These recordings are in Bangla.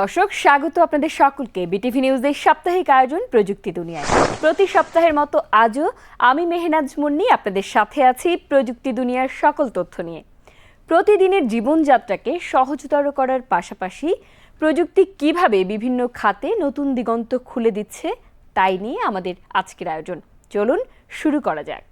দর্শক, স্বাগত আপনাদের সকলকে। বিটিভি নিউজের সাপ্তাহিক আয়োজন প্রযুক্তি দুনিয়ায়। প্রতি সপ্তাহের মতো আজও আমি মেহনাজ মুন্নি আপনাদের সাথে আছি প্রযুক্তি দুনিয়ার সকল তথ্য নিয়ে। প্রতিদিনের জীবনযাত্রাকে সহজতর করার পাশাপাশি প্রযুক্তি কীভাবে বিভিন্ন খাতে নতুন দিগন্ত খুলে দিচ্ছে, তাই নিয়ে আমাদের আজকের আয়োজন। চলুন, শুরু করা যাক।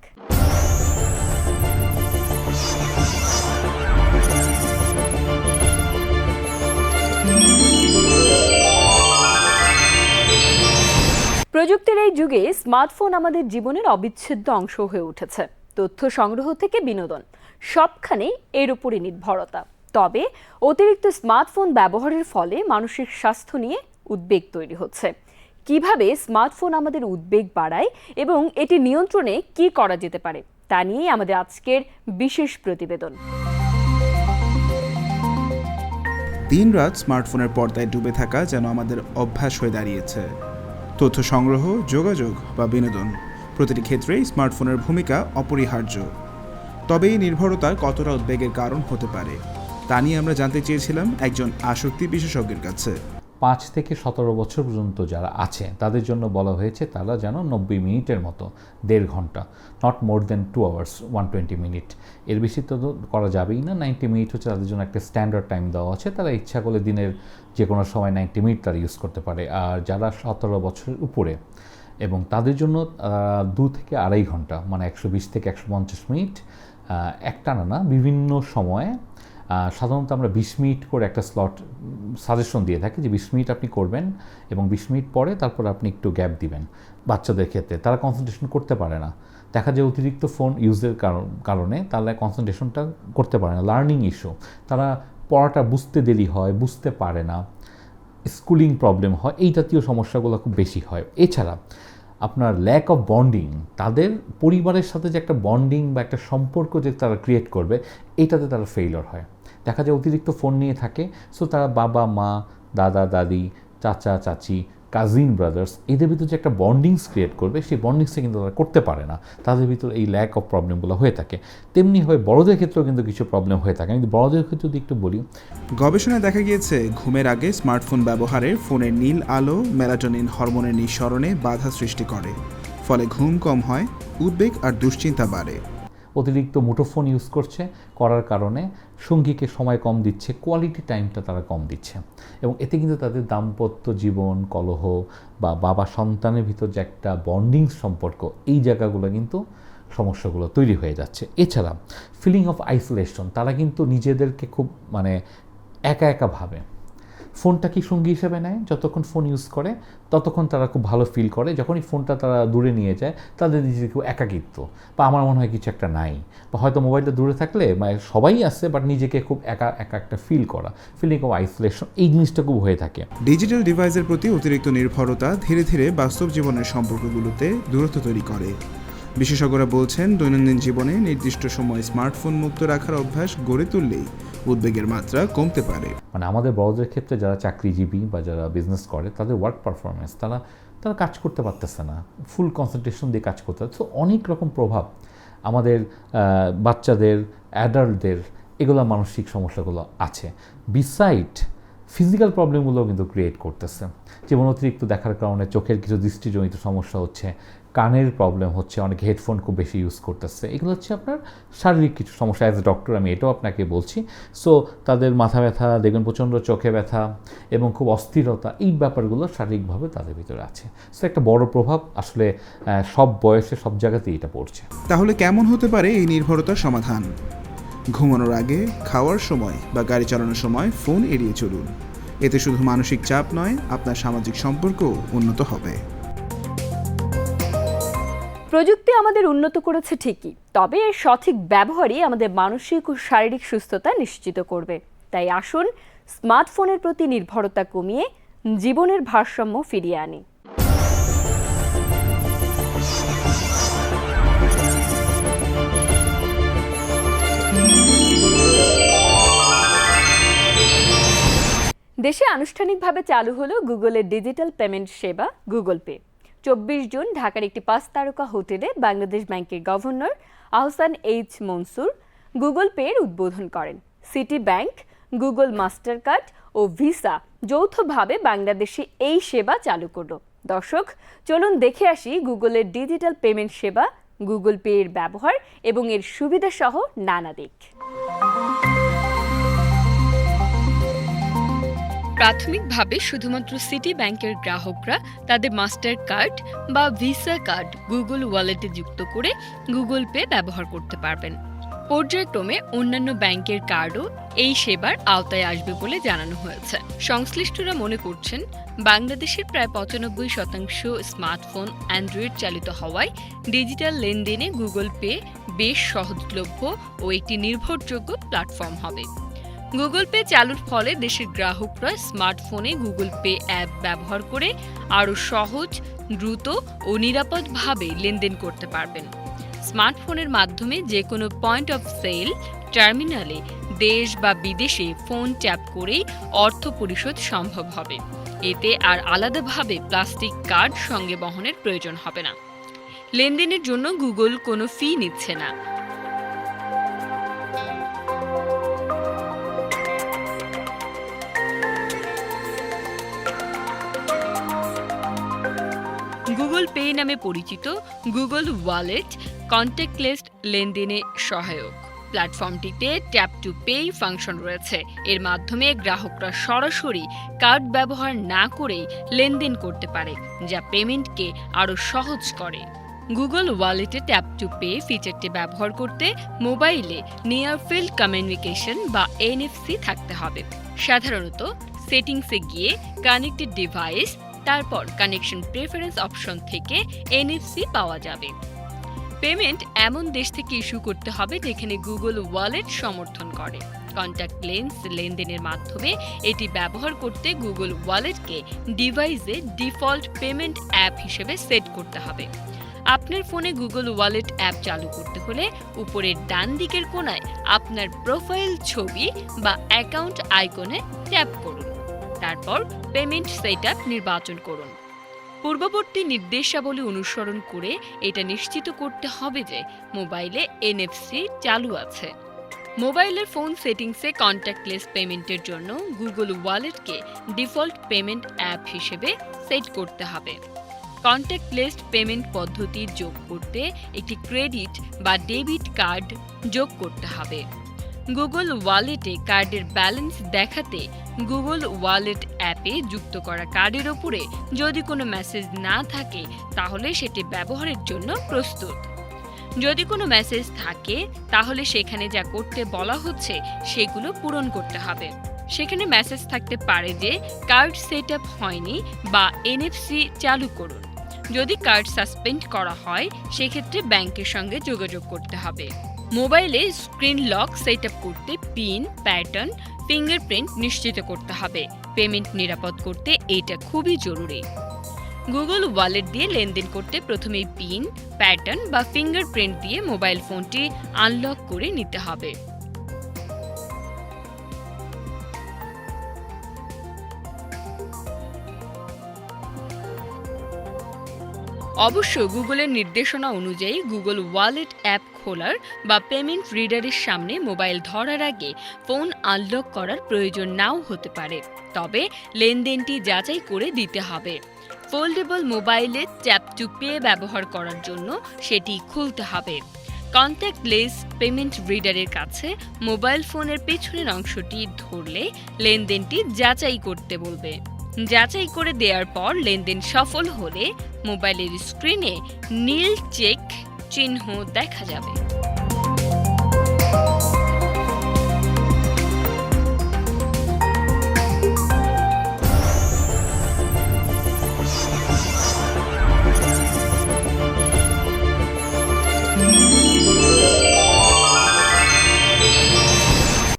প্রযুক্তির এই যুগে স্মার্টফোন আমাদের জীবনের অবিচ্ছেদ্য অংশ হয়ে উঠেছে। তথ্য সংগ্রহ থেকে বিনোদন, সবখানে এর উপরে নির্ভরতা। তবে অতিরিক্ত স্মার্টফোন ব্যবহারের ফলে মানসিক স্বাস্থ্য নিয়ে উদ্বেগ তৈরি হচ্ছে। কীভাবে স্মার্টফোন আমাদের উদ্বেগ বাড়ায় এবং এটি নিয়ন্ত্রণে কি করা যেতে পারে, তা নিয়েই আমাদের আজকের বিশেষ প্রতিবেদন। দিনরাত স্মার্টফোনের পর্দায় ডুবে থাকা যেন আমাদের অভ্যাস হয়ে দাঁড়িয়েছে। তথ্য সংগ্রহ, যোগাযোগ বা বিনোদন। প্রতিটি ক্ষেত্রেই স্মার্টফোনের ভূমিকা অপরিহার্য। তবে এই নির্ভরতা কতটা উদ্বেগের কারণ হতে পারে, তা নিয়ে আমরা জানতে চেয়েছিলাম একজন আসক্তি বিশেষজ্ঞের কাছে। পাঁচ থেকে সতেরো বছর পর্যন্ত যারা আছে তাদের জন্য বলা হয়েছে তারা যেন নব্বই মিনিটের মতো, দেড় ঘণ্টা not more than two hours one twenty minute এর বেশি তো করা যাবেই না। নাইনটি মিনিট হচ্ছে তাদের জন্য একটা স্ট্যান্ডার্ড টাইম দেওয়া আছে। তারা ইচ্ছা করলে দিনের যে কোনো সময় নাইনটি মিনিট তারা ইউজ করতে পারে। আর যারা সতেরো বছরের উপরে এবং তাদের জন্য দু থেকে আড়াই ঘণ্টা মানে একশো বিশ থেকে একশো পঞ্চাশ মিনিট একটানা না, বিভিন্ন সময়ে সাধারণত আমরা বিশ মিনিট করে একটা স্লট সাজেশন দিয়ে থাকি যে বিশ মিনিট আপনি করবেন এবং বিশ মিনিট পরে তারপর আপনি একটু গ্যাপ দিবেন বাচ্চাদের ক্ষেত্রে। তারা কনসেন্ট্রেশন করতে পারে না। দেখা যায় অতিরিক্ত ফোন ইউজের কারণ- তারা কনসেন্ট্রেশনটা করতে পারে না। লার্নিং ইস্যু তারা পড়াটা বুঝতে দেরি হয়, বুঝতে পারে না। স্কুলিং প্রবলেম হয়, এই জাতীয় সমস্যাগুলো খুব বেশি হয়। এছাড়া আপনার ল্যাক অফ বন্ডিং তাদের পরিবারের সাথে যে একটা বন্ডিং বা একটা সম্পর্ক যে তারা ক্রিয়েট করবে, এটাতে তারা ফেইলর হয়। দেখা যায় অতিরিক্ত ফোন নিয়ে থাকে সো তারা বাবা, মা, দাদা, দাদি, চাচা, চাচি কাজিন ব্রাদার্স, এদের ভিতর যে একটা বন্ডিংস ক্রিয়েট করবে, সেই বন্ডিংসটা কিন্তু তারা করতে পারে না। তাদের ভিতর এই ল্যাক অফ প্রবলেমগুলো হয়ে থাকে। তেমনিভাবে বড়দের ক্ষেত্রেও কিন্তু কিছু প্রবলেম হয়ে থাকে। আমি বড়দের ক্ষেত্রে যদি একটু বলি, গবেষণায় দেখা গিয়েছে, ঘুমের আগে স্মার্টফোন ব্যবহারে ফোনের নীল আলো মেলাটোনিন হরমোনের নিঃসরণে বাধা সৃষ্টি করে। ফলে ঘুম কম হয়, উদ্বেগ আর দুশ্চিন্তা বাড়ে। অতিরিক্ত মুঠোফোন ইউজ করছে করার কারণে সঙ্গীকে সময় কম দিচ্ছে কোয়ালিটি টাইমটা তারা কম দিচ্ছে। এবং এতে কিন্তু তাদের দাম্পত্য জীবন, কলহ বা বাবা সন্তানের ভিতর যে একটা বন্ডিং সম্পর্ক, এই জায়গাগুলো কিন্তু সমস্যাগুলো তৈরি হয়ে যাচ্ছে। এছাড়া ফিলিং অফ আইসোলেশন তারা কিন্তু নিজেদেরকে খুব মানে একা একা ভাবে। ফোনটা কি সঙ্গী হিসেবে নেয়? যতক্ষণ ফোন ইউজ করে, ততক্ষণ তারা খুব ভালো ফিল করে। যখনই ফোনটা তারা দূরে নিয়ে যায়, তাদের নিজেকে একাকিত্ব বা আমার মনে হয় কিছু একটা নাই। বা হয়তো মোবাইলটা দূরে থাকলে মানে সবাই আছে বাট নিজেকে খুব একা একা একটা ফিল করা। ফিলিং অফ আইসোলেশন এই জিনিসটা খুব হয়ে থাকে। ডিজিটাল ডিভাইসের প্রতি অতিরিক্ত নির্ভরতা ধীরে ধীরে বাস্তব জীবনের সম্পর্কগুলোতে দূরত্ব তৈরি করে। বিশেষজ্ঞরা বলছেন, দৈনন্দিন জীবনে নির্দিষ্ট সময় স্মার্টফোন মুক্ত রাখার অভ্যাস গড়ে তুললেই উদ্বেগের মাত্রা কমতে পারে। মানে আমাদের বড়দের ক্ষেত্রে যারা চাকরিজীবী বা যারা বিজনেস করে, তাদের ওয়ার্ক পারফরমেন্স তারা তারা কাজ করতে পারতেছে না। ফুল কনসেন্ট্রেশন দিয়ে কাজ করতে হচ্ছে অনেক রকম প্রভাব আমাদের বাচ্চাদের অ্যাডাল্টদের এগুলো মানসিক সমস্যাগুলো আছে। বিসাইড ফিজিক্যাল প্রবলেমগুলো কিন্তু ক্রিয়েট করতেছে। যেমন অতিরিক্ত দেখার কারণে চোখের কিছু দৃষ্টিজনিত সমস্যা হচ্ছে কানের প্রবলেম হচ্ছে, অনেক হেডফোন খুব বেশি ইউজ করতেছে। এগুলো হচ্ছে আপনার শারীরিক কিছু সমস্যা অ্যাজ ডক্টর আমি এটাও আপনাকে বলছি। সো তাদের মাথা ব্যথা, দেখবেন প্রচণ্ড চোখে ব্যথা এবং খুব অস্থিরতা, এই ব্যাপারগুলো শারীরিকভাবে তাদের ভিতরে আছে। সো একটা বড় প্রভাব আসলে সব বয়সে সব জায়গাতেই এটা পড়ছে। তাহলে কেমন হতে পারে এই নির্ভরতার সমাধান? ঘুমানোর আগে, খাওয়ার সময় বা গাড়ি চালানোর সময় ফোন এড়িয়ে চলুন। এতে শুধু মানসিক চাপ নয়, আপনার সামাজিক সম্পর্কও উন্নত হবে। প্রযুক্তি আমাদের উন্নত করেছে ঠিকই, তবে এর সঠিক ব্যবহারই আমাদের মানসিক ও শারীরিক সুস্থতা নিশ্চিত করবে। তাই আসুন স্মার্টফোনের প্রতি নির্ভরতা কমিয়ে জীবনের ভারসাম্য ফিরিয়ে আনি। দেশে আনুষ্ঠানিকভাবে চালু হলো গুগলের ডিজিটাল পেমেন্ট সেবা গুগল পে। চব্বিশ জুন ঢাকার একটি পাঁচ তারকা হোটেলে বাংলাদেশ ব্যাংকের governor Ahsan H Mansur Google পের উদ্বোধন করেন। City bank, Google Mastercard ও ভিসা যৌথভাবে বাংলাদেশে এই সেবা চালু করল। দর্শক, চলুন দেখে আসি গুগলের ডিজিটাল পেমেন্ট সেবা, গুগল পে এর ব্যবহার এবং এর সুবিধা সহ নানা দিক। প্রাথমিকভাবে শুধুমাত্র সিটি ব্যাংকের গ্রাহকরা তাদের মাস্টার কার্ড বা ভিসা কার্ড গুগল ওয়ালেটে যুক্ত করে গুগল পে ব্যবহার করতে পারবেন। পর্যায়ক্রমে অন্যান্য ব্যাংকের কার্ডও এই সেবার আওতায় আসবে বলে জানানো হয়েছে। সংশ্লিষ্টরা মনে করছেন, বাংলাদেশের প্রায় পঁচানব্বই শতাংশ স্মার্টফোন অ্যান্ড্রয়েড চালিত হওয়ায় ডিজিটাল লেনদেনে গুগল পে বেশ সহজলভ্য ও একটি নির্ভরযোগ্য প্ল্যাটফর্ম হবে। গুগল পে চালুর ফলে দেশের গ্রাহকরা স্মার্টফোনে গুগল পে অ্যাপ ব্যবহার করে আরও সহজ, দ্রুত ও নিরাপদভাবে লেনদেন করতে পারবেন। স্মার্টফোনের মাধ্যমে যে কোনো পয়েন্ট অফ সেল টার্মিনালে দেশ বা বিদেশে ফোন ট্যাপ করেই অর্থ পরিশোধ সম্ভব হবে। এতে আর আলাদাভাবে প্লাস্টিক কার্ড সঙ্গে বহনের প্রয়োজন হবে না। লেনদেনের জন্য গুগল কোনো ফি নিচ্ছে না। পে নামে পরিচিত গুগল ওয়ালেট কন্ট্যাক্টলেস লেনদেনে সহায়ক। প্ল্যাটফর্মটিতে ট্যাপ টু পে ফাংশন রয়েছে। এর মাধ্যমে গ্রাহকরা সরাসরি কার্ড ব্যবহার না করেই লেনদেন করতে পারে, যা পেমেন্টকে আরও সহজ করে। গুগল ওয়ালেটে ট্যাপ টু পে ফিচারটি ব্যবহার করতে মোবাইলে নিয়ার ফিল্ড কমিউনিকেশন বা এনএফসি থাকতে হবে। সাধারণত সেটিংসে গিয়ে কানেক্টেড ডিভাইস তারপর কানেকশন প্রেফারেন্স অপশন থেকে এনএফসি পাওয়া যাবে। পেমেন্ট এমন দেশ থেকে ইস্যু করতে হবে যেখানে গুগল ওয়ালেট সমর্থন করে। কন্ট্যাক্ট লেন্স লেনদেনের মাধ্যমে এটি ব্যবহার করতে গুগল ওয়ালেটকে ডিভাইসে ডিফল্ট পেমেন্ট অ্যাপ হিসেবে সেট করতে হবে। আপনার ফোনে গুগল ওয়ালেট অ্যাপ চালু করতে হলে উপরের ডান দিকের কোণায় আপনার প্রোফাইল ছবি বা অ্যাকাউন্ট আইকনে ট্যাপ করুন। তারপর পেমেন্ট সেটআপ নির্বাচন করুন। পূর্ববর্তী নির্দেশাবলী অনুসরণ করে এটা নিশ্চিত করতে হবে যে মোবাইলে এনএফসি চালু আছে। মোবাইলের ফোন সেটিংসে কন্ট্যাক্টলেস পেমেন্টের জন্য গুগল ওয়ালেটকে ডিফল্ট পেমেন্ট অ্যাপ হিসেবে সেট করতে হবে। কন্ট্যাক্টলেস পেমেন্ট পদ্ধতি যোগ করতে একটি ক্রেডিট বা ডেবিট কার্ড যোগ করতে হবে। গুগল ওয়ালেটে কার্ডের ব্যালেন্স দেখাতে গুগল ওয়ালেট অ্যাপে যুক্ত করা কার্ডের ওপরে যদি কোনো মেসেজ না থাকে, তাহলে সেটি ব্যবহারের জন্য প্রস্তুত। যদি কোনো মেসেজ থাকে, তাহলে সেখানে যা করতে বলা হচ্ছে, সেগুলো পূরণ করতে হবে। সেখানে মেসেজ থাকতে পারে যে, কার্ড সেট আপ হয়নি বা এনএফসি চালু করুন। যদি কার্ড সাসপেন্ড করা হয়, সেক্ষেত্রে ব্যাংকের সঙ্গে যোগাযোগ করতে হবে। মোবাইলে স্ক্রিন লক সেট করতে পিন, প্যাটার্ন, ফিঙ্গারপ্রিন্ট নিশ্চিত করতে হবে। পেমেন্ট নিরাপদ করতে এটা খুবই জরুরি। গুগল ওয়ালেট দিয়ে লেনদেন করতে প্রথমেই পিন, প্যাটার্ন বা ফিঙ্গারপ্রিন্ট দিয়ে মোবাইল ফোনটি আনলক করে নিতে হবে। অবশ্য গুগলের নির্দেশনা অনুযায়ী গুগল ওয়ালেট অ্যাপ খোলার বা পেমেন্ট রিডারের সামনে মোবাইল ধরার আগে ফোন আনলক করার প্রয়োজন নাও হতে পারে। তবে লেনদেনটি যাচাই করে দিতে হবে। ফোল্ডেবল মোবাইলে ট্যাপ টু পে ব্যবহার করার জন্য সেটি খুলতে হবে। কন্ট্যাক্টলেস পেমেন্ট রিডারের কাছে মোবাইল ফোনের পেছনের অংশটি ধরলে লেনদেনটি যাচাই করতে বলবে। যাচাই করে দেওয়ার পর লেনদেন সফল হলে মোবাইলের স্ক্রিনে নীল চেক চিহ্ন দেখা যাবে।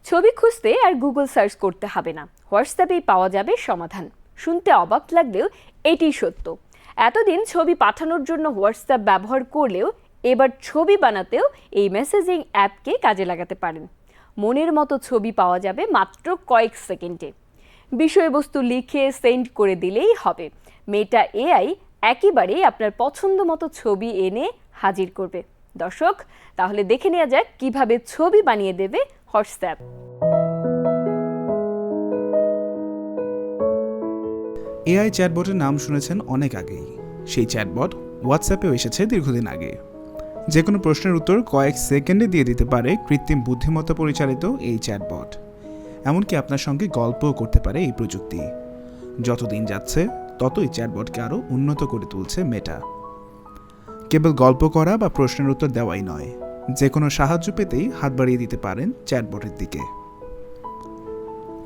ছবি খুঁজতে আর গুগল সার্চ করতে হবে না। হোয়াটসঅ্যাপেই পাওয়া যাবে সমাধান। শুনতে অবাক লাগলেও এটিই সত্য। এতদিন ছবি পাঠানোর জন্য হোয়াটসঅ্যাপ ব্যবহার করলেও এবার ছবি বানাতেও এই মেসেজিং অ্যাপকে কাজে লাগাতে পারেন। মনের মতো ছবি পাওয়া যাবে মাত্র কয়েক সেকেন্ডে। বিষয়বস্তু লিখে সেন্ড করে দিলেই হবে। মেটা এআই একেবারেই আপনার পছন্দ মতো ছবি এনে হাজির করবে। দর্শক, তাহলে দেখে নেওয়া যাক কীভাবে ছবি বানিয়ে দেবে হোয়াটসঅ্যাপ এআই চ্যাটবটের নাম শুনেছেন অনেক আগেই। সেই চ্যাটবট হোয়াটসঅ্যাপেও এসেছে দীর্ঘদিন আগে। যে কোনো প্রশ্নের উত্তর কয়েক সেকেন্ডে দিয়ে দিতে পারে কৃত্রিম বুদ্ধিমত্তা পরিচালিত এই চ্যাটবট। এমনকি আপনার সঙ্গে গল্পও করতে পারে এই প্রযুক্তি। যতদিন যাচ্ছে, ততই চ্যাটবটকে আরও উন্নত করে তুলছে মেটা কেবল গল্প করা বা প্রশ্নের উত্তর দেওয়াই নয় যে কোনো সাহায্য পেতেই হাত বাড়িয়ে দিতে পারেন চ্যাটবটের দিকে।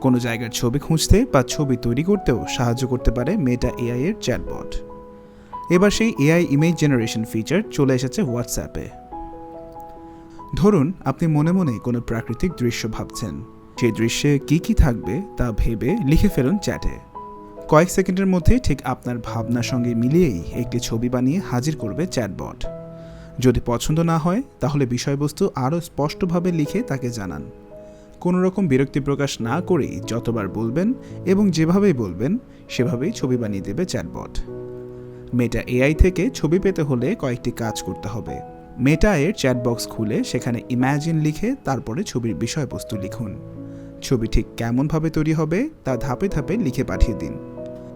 কোনো জায়গার ছবি খুঁজতে বা ছবি তৈরি করতেও সাহায্য করতে পারে মেটা এআই এর চ্যাটবট এবার সেই এআই ইমেজ জেনারেশন ফিচার চলে এসেছে হোয়াটসঅ্যাপে ধরুন, আপনি মনে মনে কোনো প্রাকৃতিক দৃশ্য ভাবছেন। সেই দৃশ্যে কি কি থাকবে তা ভেবে লিখে ফেলুন চ্যাটে কয়েক সেকেন্ডের মধ্যে ঠিক আপনার ভাবনার সঙ্গে মিলিয়েই একটি ছবি বানিয়ে হাজির করবে চ্যাটবট যদি পছন্দ না হয়, তাহলে বিষয়বস্তু আরও স্পষ্টভাবে লিখে তাকে জানান। কোনো রকম বিরক্তি প্রকাশ না করেই যতবার বলবেন এবং যেভাবেই বলবেন, সেভাবেই ছবি বানিয়ে দেবে চ্যাটবট। মেটা এআই থেকে ছবি পেতে হলে কয়েকটি কাজ করতে হবে। মেটা এর চ্যাটবক্স খুলে সেখানে ইম্যাজিন লিখে তারপরে ছবির বিষয়বস্তু লিখুন। ছবি ঠিক কেমনভাবে তৈরি হবে তা ধাপে ধাপে লিখে পাঠিয়ে দিন।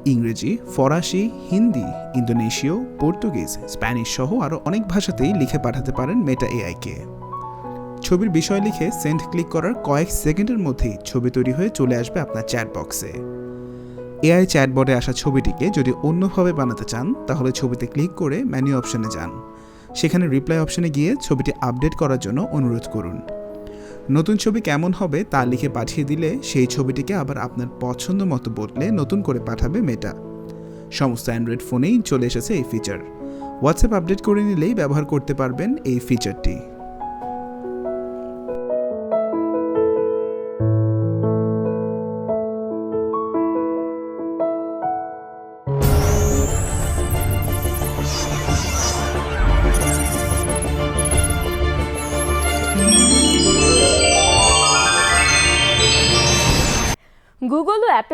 ইংরেজি, ফরাসি, হিন্দি, ইন্দোনেশীয়, পর্তুগিজ, স্প্যানিশ সহ আরও অনেক ভাষাতেই লিখে পাঠাতে পারেন মেটা এআইকে ছবির বিষয় লিখে সেন্ড ক্লিক করার কয়েক সেকেন্ডের মধ্যেই ছবি তৈরি হয়ে চলে আসবে আপনার চ্যাট বক্সে এআই চ্যাটবটে আসা ছবিটিকে যদি অন্যভাবে বানাতে চান, তাহলে ছবিতে ক্লিক করে মেনু অপশনে যান। সেখানে রিপ্লাই অপশনে গিয়ে ছবিটি আপডেট করার জন্য অনুরোধ করুন। নতুন ছবি কেমন হবে তা লিখে পাঠিয়ে দিলে সেই ছবিটিকে আবার আপনার পছন্দ মতো বদলে নতুন করে পাঠাবে মেটা সমস্ত অ্যান্ড্রয়েড ফোনেই চলে এসেছে এই ফিচার হোয়াটসঅ্যাপ আপডেট করে নিলেই ব্যবহার করতে পারবেন এই ফিচারটি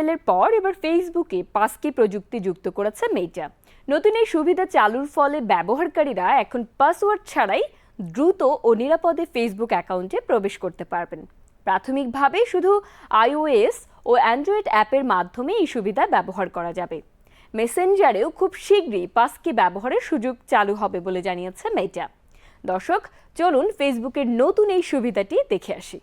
গুগল পর এবার ফেসবুকে পাসকি প্রযুক্তি যুক্ত করেছে মেটা নতুন এই সুবিধা চালুর ফলে ব্যবহারকারীরা এখন পাসওয়ার্ড ছাড়াই দ্রুত ও নিরাপদে ফেসবুক অ্যাকাউন্টে প্রবেশ করতে পারবেন। প্রাথমিকভাবে শুধু আইওএস ও অ্যান্ড্রয়েড অ্যাপের মাধ্যমে এই সুবিধা ব্যবহার করা যাবে। মেসেঞ্জারেও খুব শীঘ্রই পাসকি ব্যবহারের সুযোগ চালু হবে বলে জানিয়েছে মেটা দর্শক, চলুন ফেসবুকের নতুন এই সুবিধাটি দেখে আসি।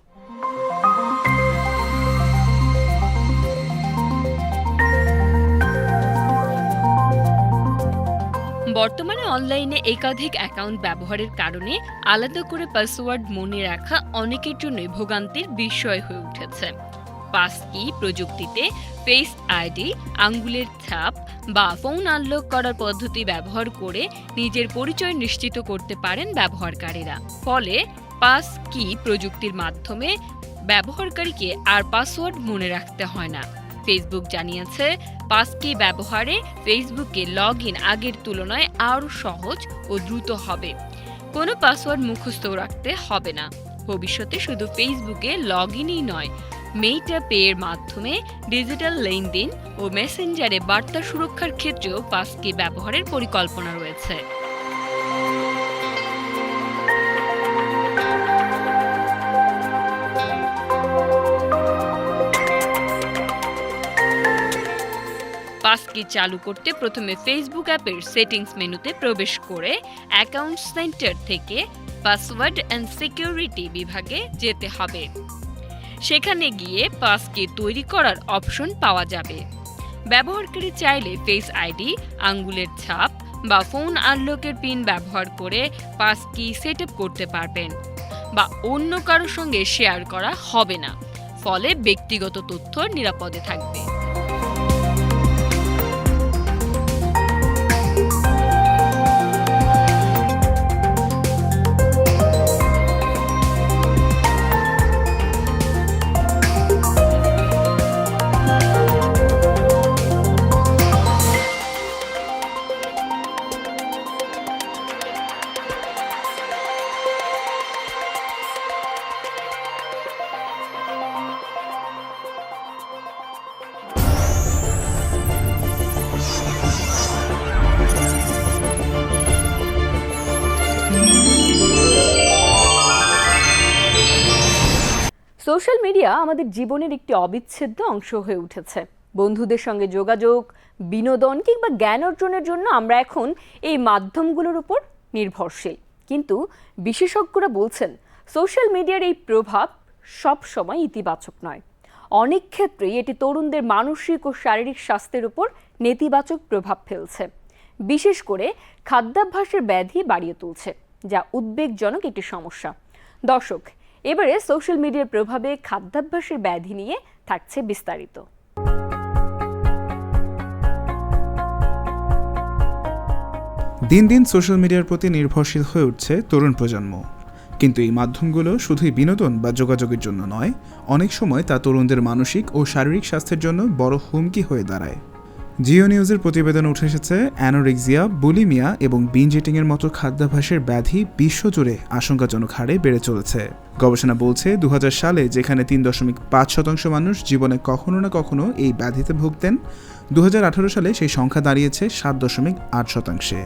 বর্তমানে অনলাইনে একাধিক অ্যাকাউন্ট ব্যবহারের কারণে আলাদা করে পাসওয়ার্ড মনে রাখা অনেকের জন্যই ভোগান্তির বিষয় হয়ে উঠেছে। পাসকি প্রযুক্তিতে ফেস আইডি আঙ্গুলের ছাপ বা ফোন আনলক করার পদ্ধতি ব্যবহার করে নিজের পরিচয় নিশ্চিত করতে পারেন ব্যবহারকারীরা। ফলে পাস কি প্রযুক্তির মাধ্যমে ব্যবহারকারীকে আর পাসওয়ার্ড মনে রাখতে হয় না। ফেসবুক জানিয়েছে পাসকি ব্যবহারে ফেসবুকে লগ ইন আগের তুলনায় আরও সহজ ও দ্রুত হবে। কোনো পাসওয়ার্ড মুখস্থ রাখতে হবে না। ভবিষ্যতে শুধু ফেসবুকে লগ ইনই নয় মেইটা পেয়ের মাধ্যমে ডিজিটাল লেনদেন ও মেসেঞ্জারে বার্তা সুরক্ষার ক্ষেত্রেও পাসকি ব্যবহারের পরিকল্পনা রয়েছে। পাসকি চালু করতে প্রথমে ফেসবুক অ্যাপের সেটিংস মেনুতে প্রবেশ করে অ্যাকাউন্ট সেন্টার থেকে পাসওয়ার্ড অ্যান্ড সিকিউরিটি বিভাগে যেতে হবে। সেখানে গিয়ে পাসকি তৈরি করার অপশন পাওয়া যাবে। ব্যবহারকারী চাইলে ফেস আইডি আঙ্গুলের ছাপ বা ফোন আনলকের পিন ব্যবহার করে পাসকি সেট করতে পারবেন বা অন্য কারোর সঙ্গে শেয়ার করা হবে না। ফলে ব্যক্তিগত তথ্য নিরাপদে থাকবে। আমাদের জীবনের একটি অবিচ্ছেদ্য অংশ হয়ে উঠেছে। বন্ধুদের সঙ্গে যোগাযোগ, বিনোদন কিংবা জ্ঞান অর্জনের জন্য আমরা এখন এই মাধ্যমগুলোর উপর নির্ভরশীল। কিন্তু বিশেষজ্ঞরা বলছেন, সোশ্যাল মিডিয়ার এই প্রভাব সব সময় ইতিবাচক নয়। অনেক ক্ষেত্রেই এটি তরুণদের মানসিক ও শারীরিক স্বাস্থ্যের উপর নেতিবাচক প্রভাব ফেলছে। বিশেষ করে খাদ্যাভ্যাসের ব্যাধি বাড়িয়ে তুলছে, যা উদ্বেগজনক একটি সমস্যা। দর্শক এবারে সোশ্যাল মিডিয়ার প্রভাবে খাদ্যাভ্যাসের ব্যাধি নিয়ে থাকছে বিস্তারিত। দিন দিন সোশ্যাল মিডিয়ার প্রতি নির্ভরশীল হয়ে উঠছে তরুণ প্রজন্ম। কিন্তু এই মাধ্যমগুলো শুধুই বিনোদন বা যোগাযোগের জন্য নয়, অনেক সময় তা তরুণদের মানসিক ও শারীরিক স্বাস্থ্যের জন্য বড় হুমকি হয়ে দাঁড়ায়। জিও নিউজের প্রতিবেদন উঠে এসেছে, অ্যানোরেক্সিয়া, বুলিমিয়া এবং বিনজেটিংয়ের মতো খাদ্যাভ্যাসের ব্যাধি বিশ্বজুড়ে আশঙ্কাজনক হারে বেড়ে চলেছে। গবেষণা বলছে দু হাজার সালে যেখানে তিন দশমিক পাঁচ শতাংশ মানুষ জীবনে কখনো না কখনো এই ব্যাধিতে ভুগতেন দু হাজার আঠারো সালে সেই সংখ্যা দাঁড়িয়েছে সাত দশমিক আট শতাংশে।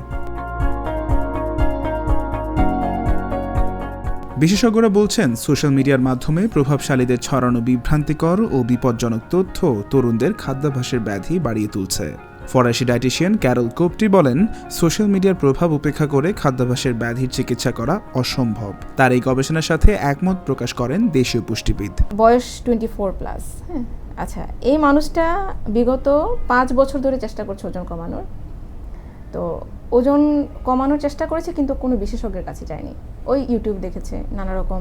বিশেষজ্ঞরা বলছেন, সোশ্যাল মিডিয়ার মাধ্যমে প্রভাবশালীদের ছড়ানো বিভ্রান্তিকর ও বিপজ্জনক তথ্য তরুণদের খাদ্যাভ্যাসের ব্যাধি বাড়িয়ে তুলছে। ফরাসি ডায়েটিশিয়ান ক্যারল কোপটি বলেন, সোশ্যাল মিডিয়ার প্রভাব উপেক্ষা করে খাদ্যাভ্যাসের ব্যাধির চিকিৎসা করা অসম্ভব। তার এই গবেষণার সাথে একমত প্রকাশ করেন দেশীয় পুষ্টিবিদ। বয়স টোয়েন্টি ফোর প্লাস হ্যাঁ? আচ্ছা এই মানুষটা বিগত পাঁচ বছর ধরে চেষ্টা করছে ওজন কমানোর। তো ওজন কমানোর চেষ্টা করেছে, কিন্তু কোনো বিশেষজ্ঞের কাছে যায়নি। ওই ইউটিউব দেখেছে নানা রকম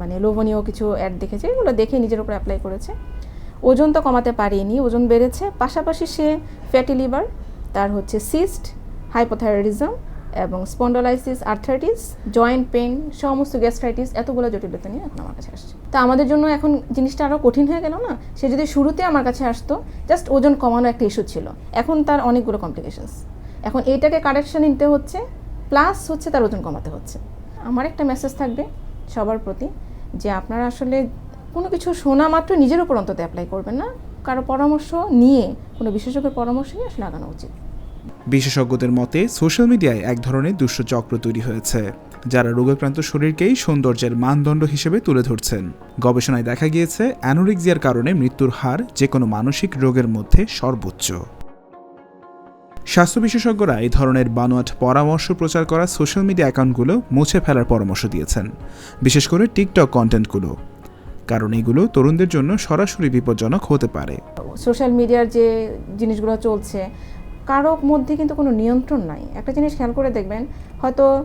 মানে লোভনীয় কিছু অ্যাড দেখেছে, এগুলো দেখে নিজের উপর অ্যাপ্লাই করেছে। ওজন তো কমাতে পারেনি, ওজন বেড়েছে। পাশাপাশি সে ফ্যাটি লিভার তার হচ্ছে সিস্ট হাইপোথাইরয়েডিজম এবং স্পন্ডোলাইসিস আর্থাইটিস জয়েন্ট পেন সমস্ত গ্যাস্ট্রাইটিস এতগুলো জটিলতা নিয়ে এখন আমার কাছে আসছে। তা আমাদের জন্য এখন জিনিসটা আরও কঠিন হয়ে গেল না? সে যদি শুরুতে আমার কাছে আসতো জাস্ট ওজন কমানো একটা ইস্যু ছিল। এখন তার অনেকগুলো কমপ্লিকেশনস এখন এইটাকে কারেকশান নিতে হচ্ছে প্লাস হচ্ছে তার ওজন কমাতে হচ্ছে। আমার একটা মেসেজ থাকবে সবার প্রতি যে আপনারা আসলে কোনো কিছু শোনা মাত্র নিজের উপর অন্তত অ্যাপ্লাই করবেন না। কারও পরামর্শ নিয়ে, কোনো বিশেষজ্ঞের পরামর্শ নিয়ে আসলে লাগানো উচিত। বিশেষজ্ঞদের মতে সোশ্যাল মিডিয়ায় এক ধরনের দুষ্ট চক্র তৈরি হয়েছে, যারা রোগাক্রান্ত শরীরকেই সৌন্দর্যের মানদণ্ড হিসেবে তুলে ধরছেন। গবেষণায় দেখা গিয়েছে অ্যানোরেক্সিয়ার কারণে মৃত্যুর হার যে কোনো মানসিক রোগের মধ্যে সর্বোচ্চ। স্বাস্থ্য বিশেষজ্ঞরা এই ধরনের বানোয়াট পরামর্শ প্রচার করা সোশ্যাল মিডিয়া অ্যাকাউন্টগুলো মুছে ফেলার পরামর্শ দিয়েছেন, বিশেষ করে টিকটক কন্টেন্টগুলো। কারণ এগুলো তরুণদের জন্য সরাসরি বিপজ্জনক হতে পারে। সোশ্যাল মিডিয়ার যে জিনিসগুলো চলছে, কারও মধ্যে কিন্তু কোনো নিয়ন্ত্রণ নাই। একটা জিনিস খেয়াল করে দেখবেন, হয়তো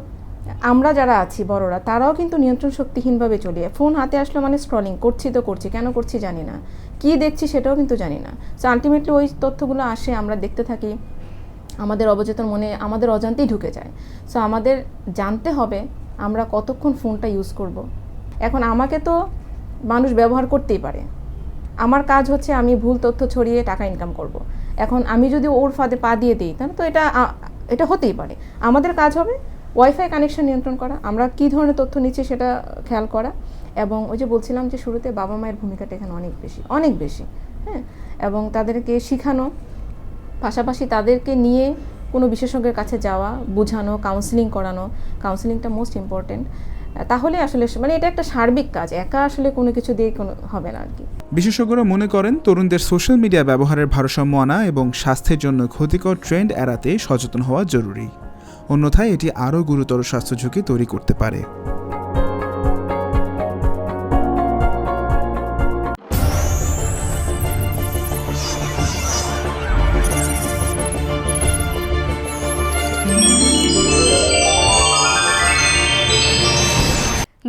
আমরা যারা আছি, বড়রা, তারাও কিন্তু নিয়ন্ত্রণ শক্তিহীনভাবে চলি। ফোন হাতে আসলো মানে স্ক্রলিং করছি তো করছি, কেন করছি জানি না। কি দেখছি সেটাও কিন্তু জানি না। সো আলটিমেটলি ওই তথ্যগুলো আসে, আমরা দেখতে থাকি। আমাদের অবচেতন মনে আমাদের অজান্তেই ঢুকে যায়। সো আমাদের জানতে হবে আমরা কতক্ষণ ফোনটা ইউজ করব। এখন আমাকে তো মানুষ ব্যবহার করতেই পারে। আমার কাজ হচ্ছে আমি ভুল তথ্য ছড়িয়ে টাকা ইনকাম করব। এখন আমি যদি ওর ফাঁদে পা দিয়ে দিই, তাহলে তো এটা এটা হতেই পারে। আমাদের কাজ হবে ওয়াইফাই কানেকশন নিয়ন্ত্রণ করা, আমরা কী ধরনের তথ্য নিচ্ছি সেটা খেয়াল করা। এবং ওই যে বলছিলাম যে শুরুতে বাবা মায়ের ভূমিকাটা এখানে অনেক বেশি অনেক বেশি হ্যাঁ? এবং তাদেরকে শেখানো পাশাপাশি তাদেরকে নিয়ে কোনো বিশেষজ্ঞের কাছে যাওয়া, বোঝানো কাউন্সিলিং করানো কাউন্সিলিংটা মোস্ট ইম্পর্টেন্ট তাহলে আসলে মানে এটা একটা সার্বিক কাজ, একা আসলে কোনো কিছু দিয়ে কোনো হবে না আর কি। বিশেষজ্ঞরা মনে করেন তরুণদের সোশ্যাল মিডিয়া ব্যবহারের ভারসাম্য আনা এবং স্বাস্থ্যের জন্য ক্ষতিকর ট্রেন্ড এড়াতে সচেতন হওয়া জরুরি। অন্যথায় এটি আরও গুরুতর স্বাস্থ্য ঝুঁকি তৈরি করতে পারে।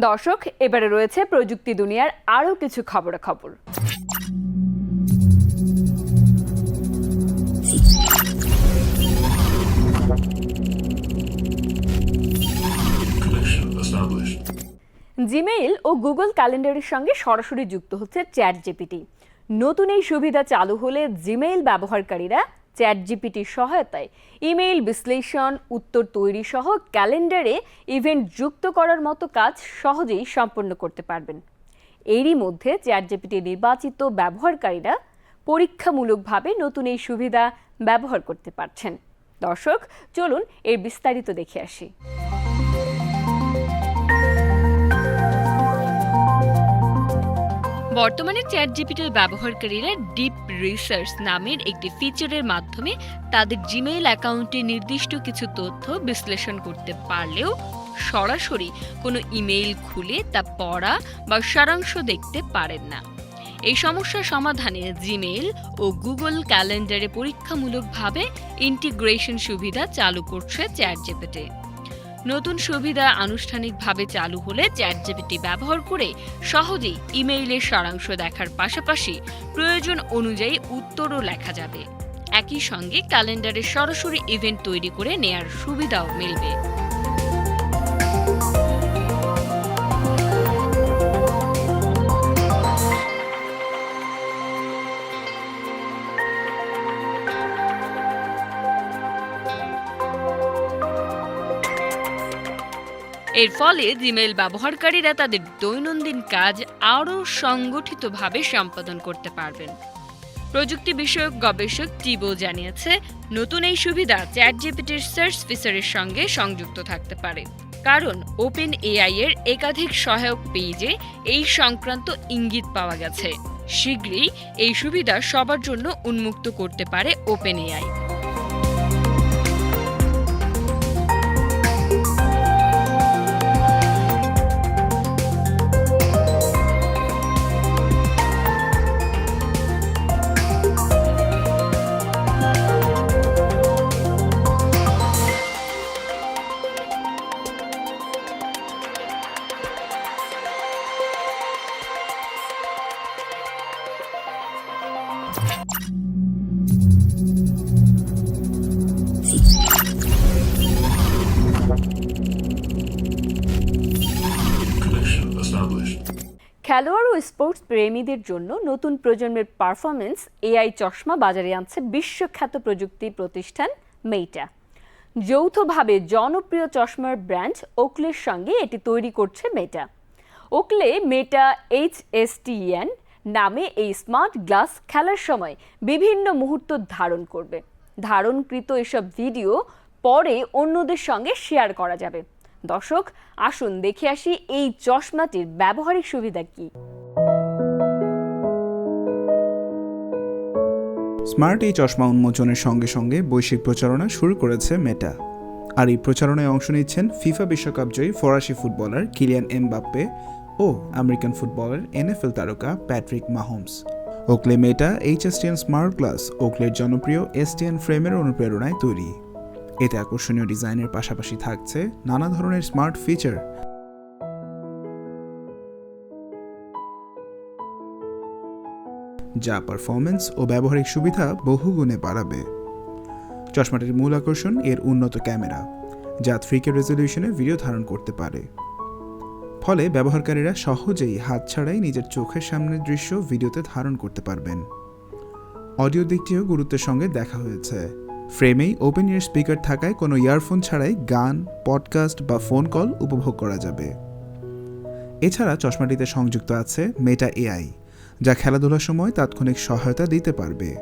দর্শক, এবারে রয়েছে প্রযুক্তি দুনিয়ার আরও কিছু খবরাখবর. জিমেইল ও গুগল ক্যালেন্ডারের সঙ্গে সরাসরি যুক্ত হচ্ছে চ্যাট জিপিটি নতুন এই সুবিধা চালু হলে জিমেইল ব্যবহারকারীরা চ্যাট জিপিটির সহায়তায় ইমেইল বিশ্লেষণ, উত্তর তৈরি সহ ক্যালেন্ডারে ইভেন্ট যুক্ত করার মতো কাজ সহজেই সম্পন্ন করতে পারবেন। এরই মধ্যে চ্যাট জিপিটি নির্বাচিত ব্যবহারকারীরা পরীক্ষামূলকভাবে নতুন এই সুবিধা ব্যবহার করতে পারছেন। দর্শক, চলুন এর বিস্তারিত দেখে আসি। বর্তমানে চ্যাট জিপিটির ব্যবহারকারীরা ডিপ রিসার্চ নামের একটি ফিচারের মাধ্যমে তাদের জিমেইল অ্যাকাউন্টে নির্দিষ্ট কিছু তথ্য বিশ্লেষণ করতে পারলেও সরাসরি কোনো ইমেইল খুলে তা পড়া বা সারাংশ দেখতে পারেন না। এই সমস্যার সমাধানে জিমেইল ও গুগল ক্যালেন্ডারে পরীক্ষামূলকভাবে ইন্টিগ্রেশন সুবিধা চালু করছে চ্যাটজিপিটি। নতুন সুবিধা আনুষ্ঠানিকভাবে চালু হলে চ্যাট চ্যাটজিপিটি ব্যবহার করে সহজেই ইমেইলের সারাংশ দেখার পাশাপাশি প্রয়োজন অনুযায়ী উত্তরও লেখা যাবে। একই সঙ্গে ক্যালেন্ডারে সরাসরি ইভেন্ট তৈরি করে নেয়ার সুবিধাও মিলবে। এর ফলে জিমেইল ব্যবহারকারীরা তাদের দৈনন্দিন কাজ আরও সংগঠিতভাবে সম্পাদন করতে পারবেন। প্রযুক্তি বিষয়ক গবেষক টিবো জানিয়েছে, নতুন এই সুবিধা চ্যাট জিপিটির সার্চ ফিচারের সঙ্গে সংযুক্ত থাকতে পারে। কারণ ওপেন এআই এর একাধিক সহায়ক পেজে এই সংক্রান্ত ইঙ্গিত পাওয়া গেছে। শীঘ্রই এই সুবিধা সবার জন্য উন্মুক্ত করতে পারে ওপেন এআই খেলোয়াড় ও স্পোর্টস প্রেমীদের জন্য নতুন প্রজন্মের পারফরমেন্স এআই চশমা বাজারে আনছে বিশ্বখ্যাত প্রযুক্তি প্রতিষ্ঠান মেইটা। যৌথভাবে জনপ্রিয় চশমার ব্র্যান্ড ওকলের সঙ্গে এটি তৈরি করছে Meta Oakley Meta H S নামে এই স্মার্ট গ্লাস খেলার সময় বিভিন্ন মুহূর্ত ধারণ করবে। ধারণকৃত এসব ভিডিও পরে অন্যদের সঙ্গে শেয়ার করা যাবে। দর্শক, আসুন দেখে আসি এই চশমাটির ব্যবহারিক সুবিধা কী। স্মার্ট এই চশমা উন্মোচনের সঙ্গে সঙ্গে বৈশ্বিক প্রচারণা শুরু করেছে মেটা আর এই প্রচারণায় অংশ নিচ্ছেন ফিফা বিশ্বকাপ জয়ী ফরাসি ফুটবলার কিলিয়ান এমবাপ্পে ও আমেরিকান ফুটবলার এনএফএল তারকা Patrick Mahomes. Oakley Meta HSTN smart glass, ওকলের জনপ্রিয় এসটিএন ফ্রেমের অনুপ্রেরণায় তৈরি। এতে আকর্ষণীয় ডিজাইনের পাশাপাশি থাকছে নানা ধরনের স্মার্ট ফিচার। যা পারফরমেন্স ও ব্যবহারিক সুবিধা বহুগুণে বাড়াবে। চশমাটির মূল আকর্ষণ এর উন্নত ক্যামেরা, যা থ্রি কে রেজলিউশনে ভিডিও ধারণ করতে পারে। ফলে ব্যবহারকারীরা সহজেই হাত ছাড়াই নিজের চোখের সামনের দৃশ্য ভিডিওতে ধারণ করতে পারবেন। অডিও দিকটিও গুরুত্বের সঙ্গে দেখা হয়েছে। ফ্রেমেই ওপেন ইয়ার স্পিকার থাকায় কোনো ইয়ারফোন ছাড়াই গান, পডকাস্ট বা ফোন কল উপভোগ করা যাবে। এছাড়া চশমাটিতে সংযুক্ত আছে মেটা এআই যা খেলাধুলার সময় তাৎক্ষণিক সহায়তা দিতে পারবে।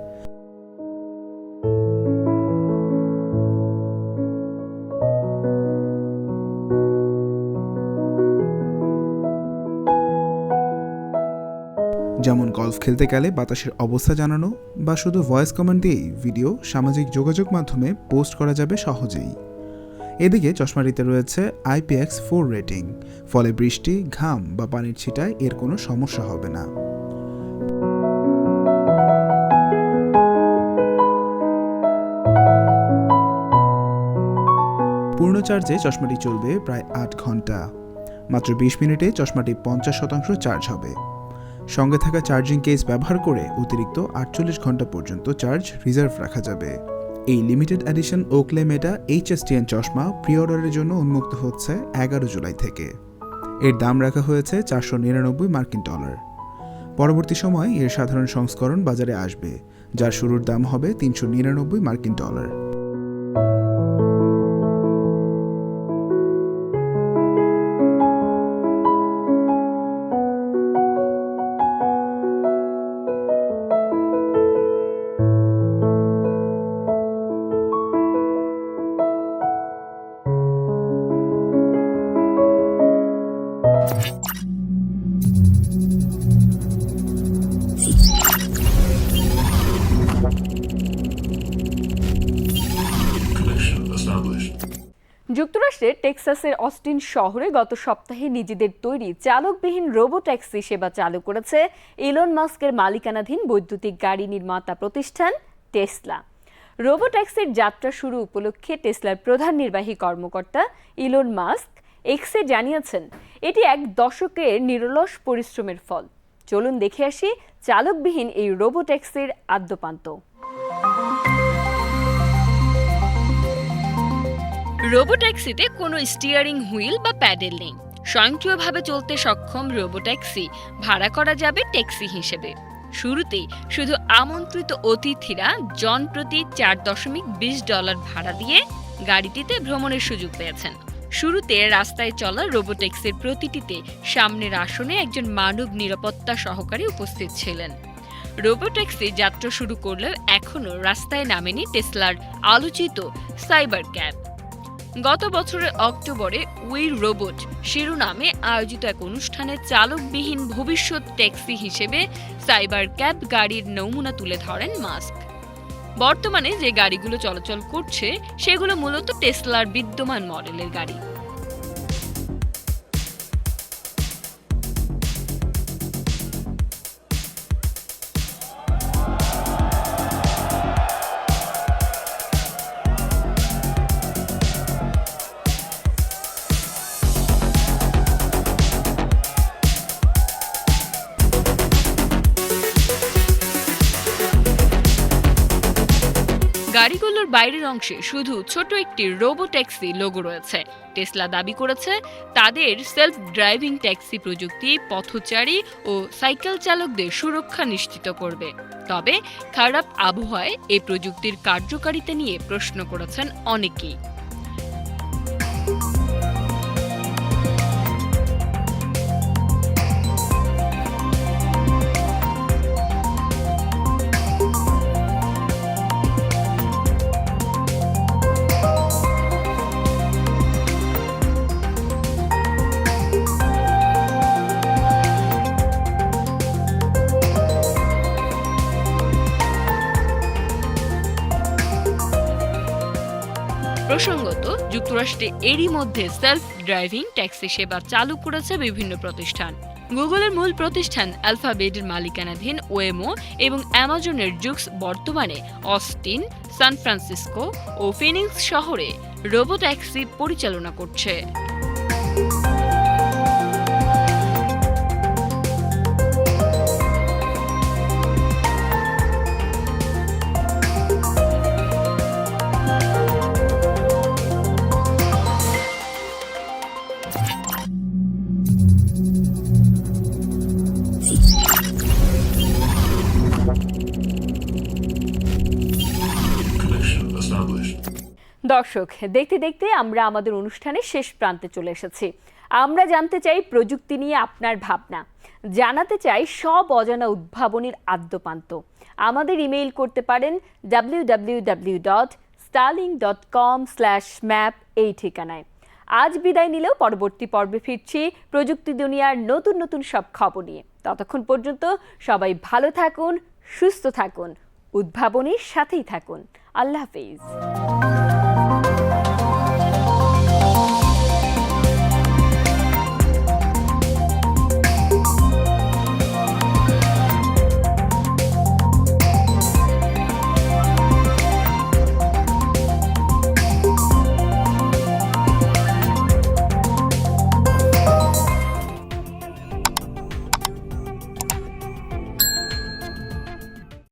যেমন গলফ খেলতে গেলে বাতাসের অবস্থা জানানো বা শুধু ভয়েস কমান্ড দিয়েই ভিডিও সামাজিক যোগাযোগ মাধ্যমে পোস্ট করা যাবে সহজেই। এদিকে চশমাটিতে রয়েছে আইপিএক্স ফোর রেটিং ফলে বৃষ্টি, ঘাম বা পানির ছিটায় এর কোনো সমস্যা হবে না। পূর্ণ চার্জে চশমাটি চলবে প্রায় আট ঘণ্টা। মাত্র বিশ মিনিটে চশমাটি পঞ্চাশ শতাংশ চার্জ হবে। সঙ্গে থাকা চার্জিং কেস ব্যবহার করে অতিরিক্ত আটচল্লিশ ঘণ্টা পর্যন্ত চার্জ রিজার্ভ রাখা যাবে। এই limited edition Oakley Meta HSTN চশমা প্রি অর্ডারের জন্য উন্মুক্ত হচ্ছে এগারো জুলাই থেকে। এর দাম রাখা হয়েছে চারশো নিরানব্বই মার্কিন ডলার। পরবর্তী সময় এর সাধারণ সংস্করণ বাজারে আসবে, যার শুরুর দাম হবে তিনশো নিরানব্বই মার্কিন ডলার। টেক্সাসের অস্টিন শহরে গত সপ্তাহে নিজেদের তৈরি চালকবিহীন রোবো ট্যাক্সি সেবা চালু করেছে ইলন মাস্কের মালিকানাধীন বৈদ্যুতিক গাড়ি নির্মাতা প্রতিষ্ঠান টেসলা। রোবো ট্যাক্সির যাত্রা শুরু উপলক্ষে টেসলার প্রধান নির্বাহী কর্মকর্তা ইলন মাস্ক এক্সে জানিয়েছেন, এটি এক দশকের নিরলস পরিশ্রমের ফল। চলুন দেখে আসি চালকবিহীন এই রোবো ট্যাক্সির আদ্যপান্ত। রোবোট্যাক্সিতে কোনো স্টিয়ারিং হুইল বা প্যাডেল নেই। স্বয়ংক্রিয়ভাবে চলতে সক্ষম রোবোট্যাক্সি ভাড়া করা যাবে ট্যাক্সি হিসেবে। শুরুতেই শুধু আমন্ত্রিত অতিথিরা জন প্রতি চার দশমিক বিশ ডলার ভাড়া দিয়ে গাড়িটিতে ভ্রমণের সুযোগ পেয়েছেন। শুরুতে রাস্তায় চলা রোবোট্যাক্সির প্রতিটিতে সামনের আসনে একজন মানব নিরাপত্তা সহকারী উপস্থিত ছিলেন। রোবোট্যাক্সি যাত্রা শুরু করলেও এখনও রাস্তায় নামেনি টেসলার আলোচিত সাইবার ক্যাব গত বছরের অক্টোবরে উই রোবট শিরোনামে আয়োজিত এক অনুষ্ঠানে চালকবিহীন ভবিষ্যৎ ট্যাক্সি হিসেবে সাইবার ক্যাব গাড়ির নমুনা তুলে ধরেন মাস্ক। বর্তমানে যে গাড়িগুলো চলাচল করছে, সেগুলো মূলত টেসলার বিদ্যমান মডেলের গাড়ি। বাইরের অংশে শুধু ছোট একটি রোবো ট্যাক্সি লোগো রয়েছে। টেসলা দাবি করেছে, তাদের সেলফ ড্রাইভিং ট্যাক্সি প্রযুক্তি, পথচারী ও সাইকেল চালকদের সুরক্ষা নিশ্চিত করবে। তবে খারাপ আবহাওয়ায় এই প্রযুক্তির কার্যকারিতা নিয়ে প্রশ্ন করেছেন অনেকেই। যুক্তরাষ্ট্রে এরই মধ্যে সেলফ ড্রাইভিং, ট্যাক্সি সেবা চালু করেছে বিভিন্ন প্রতিষ্ঠান। গুগলের মূল প্রতিষ্ঠান অ্যালফাবেটের মালিকানাধীন ওয়েমো এবং অ্যামাজনের জুক্স বর্তমানে অস্টিন, সান ফ্রান্সিসকো ও ফিনিক্স শহরে রোবো ট্যাক্সি পরিচালনা করছে। দর্শক, দেখতে দেখতে আমরা আমাদের অনুষ্ঠানের শেষ প্রান্তে চলে এসেছি। আমরা জানতে চাই প্রযুক্তি নিয়ে আপনার ভাবনা। জানাতে চাই সব অজানা উদ্ভাবনীর আদ্যপান্ত। আমাদের ইমেইল করতে পারেন W dot Sterling dot com slash map এই ঠিকানায়। আজ বিদায় নিলেও পরবর্তী পর্বে ফিরছি প্রযুক্তি দুনিয়ার নতুন নতুন সব খবর নিয়ে। ততক্ষণ পর্যন্ত সবাই ভালো থাকুন, সুস্থ থাকুন, উদ্ভাবনীর সাথেই থাকুন। আল্লাহ হাফিজ।